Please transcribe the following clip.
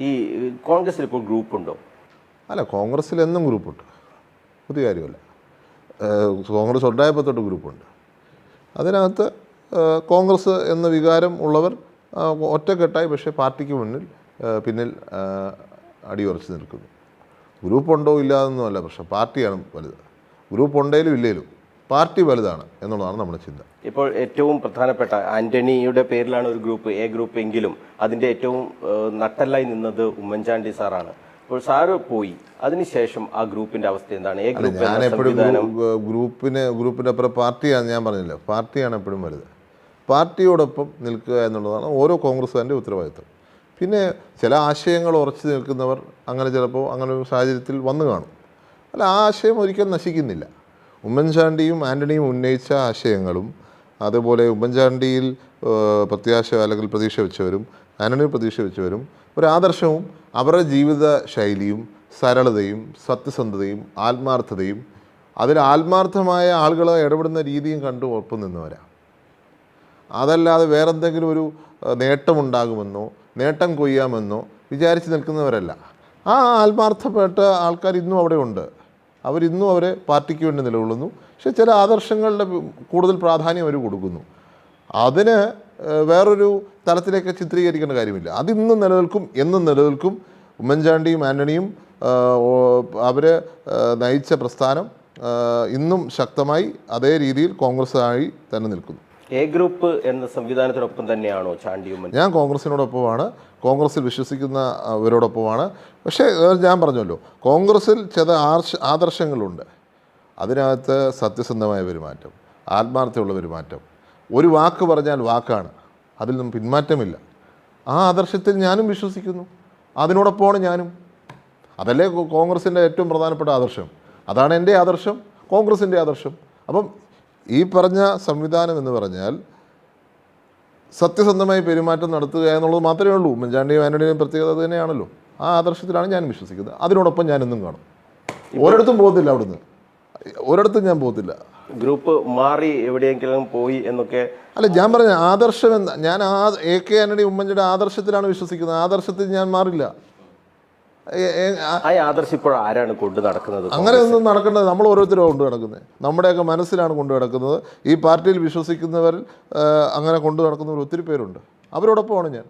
ഈ കോൺഗ്രസ്സിൽ ഇപ്പോൾ ഗ്രൂപ്പുണ്ടോ? അല്ല കോൺഗ്രസ്സിൽ എന്നും ഗ്രൂപ്പുണ്ട്. പുതിയ കാര്യമല്ല. കോൺഗ്രസ് ഉണ്ടായപ്പോൾ തൊട്ട് ഗ്രൂപ്പുണ്ട്. അതിനകത്ത് കോൺഗ്രസ് എന്ന വികാരം ഉള്ളവർ ഒറ്റക്കെട്ടായി പക്ഷേ പാർട്ടിക്ക് മുന്നിൽ പിന്നിൽ അടിയുറച്ച് നിൽക്കുന്നു. ഗ്രൂപ്പുണ്ടോ ഉണ്ടോ ഇല്ലാതൊന്നുമല്ല പക്ഷേ പാർട്ടിയാണ് വലുത്. ഗ്രൂപ്പ് ഉണ്ടെങ്കിലും ഇല്ലേലും. പാർട്ടി വലുതാണ് എന്നുള്ളതാണ് നമ്മുടെ ചിന്ത. ഇപ്പോൾ ഏറ്റവും പ്രധാനപ്പെട്ട ആന്റണിയുടെ പേരിലാണ് ഒരു ഗ്രൂപ്പ് എ ഗ്രൂപ്പ് എങ്കിലും അതിന്റെ ഏറ്റവും നട്ടല്ലായി നിന്നത് ഉമ്മൻചാണ്ടി സാറാണ്. ഇപ്പോൾ സാറ് പോയി. അതിനുശേഷം ആ ഗ്രൂപ്പിന്റെ അവസ്ഥ എന്താണ്? എ ഗ്രൂപ്പ് ഞാൻ എപ്പോഴും ഗ്രൂപ്പിന് ഗ്രൂപ്പിന്റെ അപ്പുറം പാർട്ടിയാണ് ഞാൻ പറഞ്ഞില്ല? പാർട്ടിയാണ് എപ്പോഴും വലുത്. പാർട്ടിയോടൊപ്പം നിൽക്കുക എന്നുള്ളതാണ് ഓരോ കോൺഗ്രസ്സുകാരന്റെ ഉത്തരവാദിത്വം. പിന്നെ ചില ആശയങ്ങൾ ഉറച്ചു നിൽക്കുന്നവർ അങ്ങനെ ചിലപ്പോൾ അങ്ങനെ ഒരു സാഹചര്യത്തിൽ വന്നു കാണും. അല്ല ആ ആശയം ഒരിക്കലും നശിക്കുന്നില്ല. ഉമ്മൻചാണ്ടിയും ആന്റണിയും ഉന്നയിച്ച ആശയങ്ങളും അതുപോലെ ഉമ്മൻചാണ്ടിയിൽ പ്രത്യാശ അല്ലെങ്കിൽ പ്രതീക്ഷ വെച്ചവരും ആന്റണിയിൽ പ്രതീക്ഷ വെച്ചവരും ഒരു ആദർശവും അവരുടെ ജീവിത ശൈലിയും സരളതയും സത്യസന്ധതയും ആത്മാർത്ഥതയും അതിൽ ആത്മാർത്ഥമായ ആളുകൾ ഇടപെടുന്ന രീതിയും കണ്ട് ഒപ്പം നിന്നവരാണ് അതല്ലാതെ വേറെന്തെങ്കിലും ഒരു നേട്ടമുണ്ടാകുമെന്നോ നേട്ടം കൊയ്യാമെന്നോ വിചാരിച്ച് നിൽക്കുന്നവരല്ല. ആ ആത്മാർത്ഥപ്പെട്ട ആൾക്കാർ ഇന്നും അവിടെ ഉണ്ട് അവരിന്നും അവരെ പാർട്ടിക്ക് വേണ്ടി നിലകൊള്ളുന്നു. പക്ഷെ ചില ആദർശങ്ങളുടെ കൂടുതൽ പ്രാധാന്യം അവർ കൊടുക്കുന്നു. അതിന് വേറൊരു തലത്തിലേക്ക് ചിത്രീകരിക്കേണ്ട കാര്യമില്ല. അതിന്നും നിലനിൽക്കും എന്നും നിലനിൽക്കും. ഉമ്മൻചാണ്ടിയും ആന്റണിയും അവർ നയിച്ച പ്രസ്ഥാനം ഇന്നും ശക്തമായി അതേ രീതിയിൽ കോൺഗ്രസ്സായി തന്നെ നിൽക്കുന്നു. എ ഗ്രൂപ്പ് എന്ന സംവിധാനത്തിനൊപ്പം തന്നെയാണോ ചാണ്ടിയുമ്മൻ ഞാൻ കോൺഗ്രസിനോടൊപ്പമാണ്. കോൺഗ്രസിൽ വിശ്വസിക്കുന്നവരോടൊപ്പമാണ് പക്ഷേ ഞാൻ പറഞ്ഞല്ലോ കോൺഗ്രസിൽ ചില ആർശ ആദർശങ്ങളുണ്ട്. അതിനകത്ത് സത്യസന്ധമായ പെരുമാറ്റം ആത്മാർത്ഥമുള്ള പെരുമാറ്റം. ഒരു വാക്ക് പറഞ്ഞാൽ വാക്കാണ് അതിൽ നിന്നും പിന്മാറ്റമില്ല. ആ ആദർശത്തിൽ ഞാനും വിശ്വസിക്കുന്നു. അതിനോടൊപ്പമാണ് ഞാനും. അതല്ലേ കോൺഗ്രസിന്റെ ഏറ്റവും പ്രധാനപ്പെട്ട ആദർശം. അതാണ് എന്റെ ആദർശം കോൺഗ്രസിന്റെ ആദർശം. അപ്പം ഈ പറഞ്ഞ സംവിധാനം എന്ന് പറഞ്ഞാൽ സത്യസന്ധമായി പെരുമാറ്റം നടത്തുക എന്നുള്ളത് മാത്രമേ ഉള്ളൂ. ഉമ്മൻചാണ്ടിയും ആന്റണിയും പ്രത്യേകത തന്നെയാണല്ലോ. ആ ആദർശത്തിലാണ് ഞാൻ വിശ്വസിക്കുന്നത്. അതിനോടൊപ്പം ഞാൻ എന്നും കാണും. ഒരിടത്തും പോകത്തില്ല അവിടുന്ന്. ഒരിടത്തും ഞാൻ പോകത്തില്ല. ഗ്രൂപ്പ് മാറി എവിടെയെങ്കിലും പോയി എന്നൊക്കെ അല്ല ഞാൻ പറഞ്ഞ ആദർശം എന്ന ഞാൻ ആ എ കെ ആന്റണി ഉമ്മൻചാണ്ടി ആദർശത്തിലാണ് വിശ്വസിക്കുന്നത്. ആദർശത്തിൽ ഞാൻ മാറില്ല. ആദർശം ഇപ്പോൾ ആരാണ് കൊണ്ടു നടക്കുന്നത്? അങ്ങനെ ഒന്നും നടക്കേണ്ടത് നമ്മൾ ഓരോരുത്തരും കൊണ്ടു നടക്കുന്നത് നമ്മുടെയൊക്കെ മനസ്സിലാണ് കൊണ്ടു നടക്കുന്നത്. ഈ പാർട്ടിയിൽ വിശ്വസിക്കുന്നവർ അങ്ങനെ കൊണ്ടു നടക്കുന്നവർ ഒത്തിരി പേരുണ്ട്. അവരോടൊപ്പമാണ് ഞാൻ.